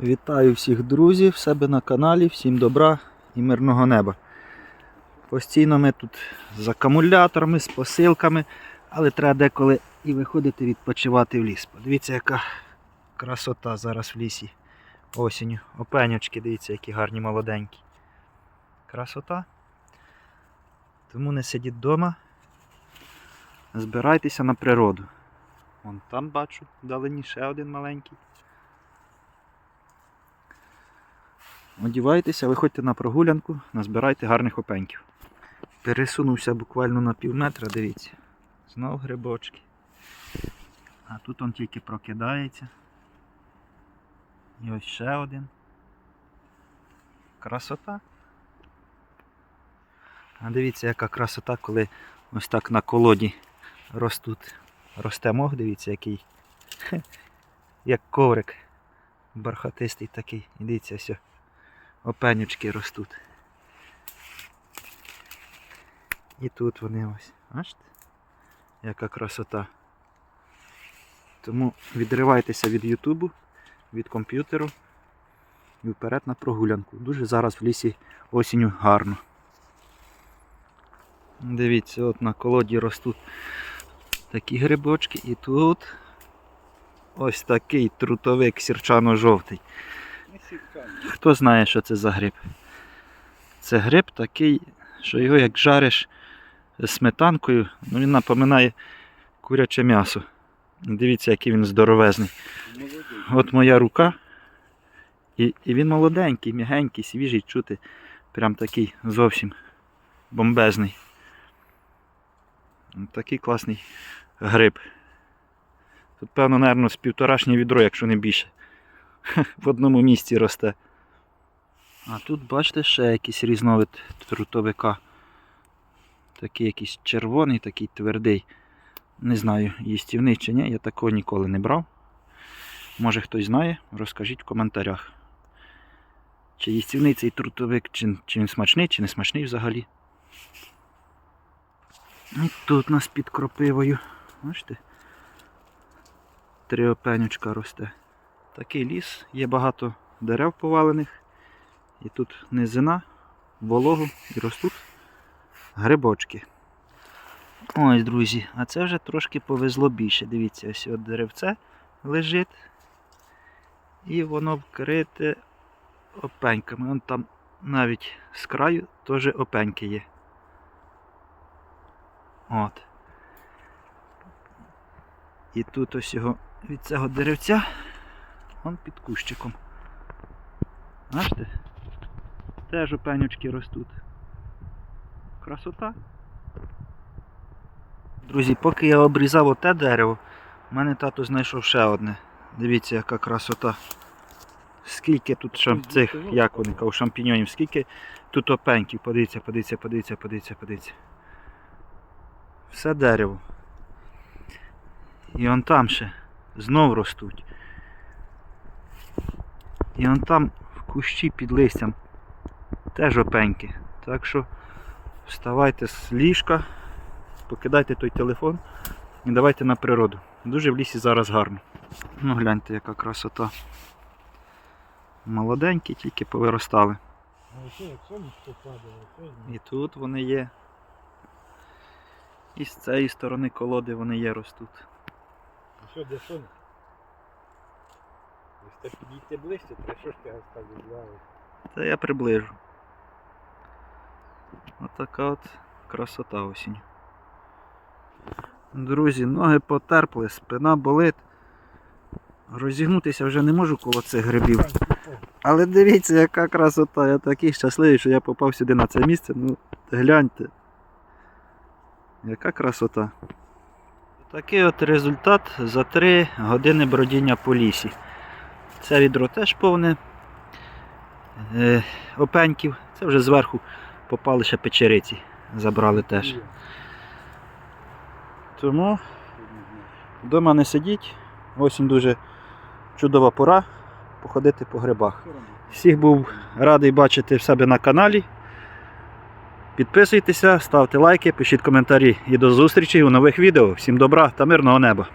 Вітаю всіх друзів, себе на каналі, всім добра і мирного неба. Постійно ми тут з акумуляторами, з посилками, але треба деколи і виходити відпочивати в ліс. Подивіться, яка красота зараз в лісі осінню. Опенючки, дивіться, які гарні молоденькі. Красота. Тому не сидіть вдома, збирайтеся на природу. Вон там бачу, вдалині ще один маленький. Одівайтеся, виходьте на прогулянку, назбирайте гарних опеньків. Пересунувся буквально на пів метра, дивіться. Знов грибочки. А тут он тільки прокидається. І ось ще один. Красота. А дивіться, яка красота, коли ось так на колоді ростуть. Росте мох, дивіться, який. Як коврик. Бархатистий такий. І дивіться, все опенючки ростуть. І тут вони ось. Бачите? Яка красота. Тому відривайтеся від Ютубу, від комп'ютеру і вперед на прогулянку. Дуже зараз в лісі осінню гарно. Дивіться, от на колоді ростуть такі грибочки і тут ось такий трутовик сірчано-жовтий. Хто знає, що це за гриб? Це гриб такий, що його як жариш сметанкою, ну він напоминає куряче м'ясо. Дивіться, який він здоровезний. От моя рука. І, і він молоденький, м'ягенький, свіжий, чути. Прям такий зовсім бомбезний. Такий класний гриб. Тут, певно, мабуть, з півторашнє відро, якщо не більше в одному місці росте. А тут, бачите, ще якийсь різновид трутовика. Такий якийсь червоний, такий твердий. Не знаю, їстівний чи ні, я такого ніколи не брав. Може хтось знає, розкажіть в коментарях. Чи їстівний цей трутовик, чи, чи він смачний, чи не смачний взагалі. І тут у нас під кропивою. Бачите? Три опенючка росте. Такий ліс, є багато дерев повалених. І тут низина, волого і ростуть грибочки. Ось, друзі, а це вже трошки повезло більше. Дивіться, ось от деревце лежить. І воно вкрите опеньками. Вон там навіть з краю теж опеньки є. От. І тут ось його від цього деревця Вон під кущиком. Бачите? Теж опенючки ростуть. Красота. Друзі, поки я обрізав оте дерево, в мене тато знайшов ще одне. Дивіться, яка красота. Скільки тут шам... цих, як вони кажуть, шампіньонів, скільки тут опеньків. Подивіться, подивіться, подивіться, подивіться, подивіться. Все дерево. І он там ще знов ростуть. І он там в кущі під листям теж опеньки. Так що вставайте з ліжка, покидайте той телефон і давайте на природу. Дуже в лісі зараз гарно. Ну гляньте, яка красота. Молоденькі, тільки повиростали. Сонечко то І тут вони є. І з цієї сторони колоди вони є ростуть. А що де сонце? Так підійти ближче, то що ж ти так відбуваєш? Та я приближу. Отака от красота осінь. Друзі, ноги потерпли, спина болить. Розігнутися вже не можу коло цих грибів. Але дивіться, яка красота. Я такий щасливий, що я попав сюди на це місце. Ну, гляньте. Яка красота. Такий от результат за 3 години бродіння по лісі. Це відро теж повне е, опеньків. Це вже зверху попали ще печериці. Забрали теж. Тому вдома не сидіть. Осінь дуже чудова пора походити по грибах. Всіх був радий бачити в себе на каналі. Підписуйтеся, ставте лайки, пишіть коментарі і до зустрічі у нових відео. Всім добра та мирного неба!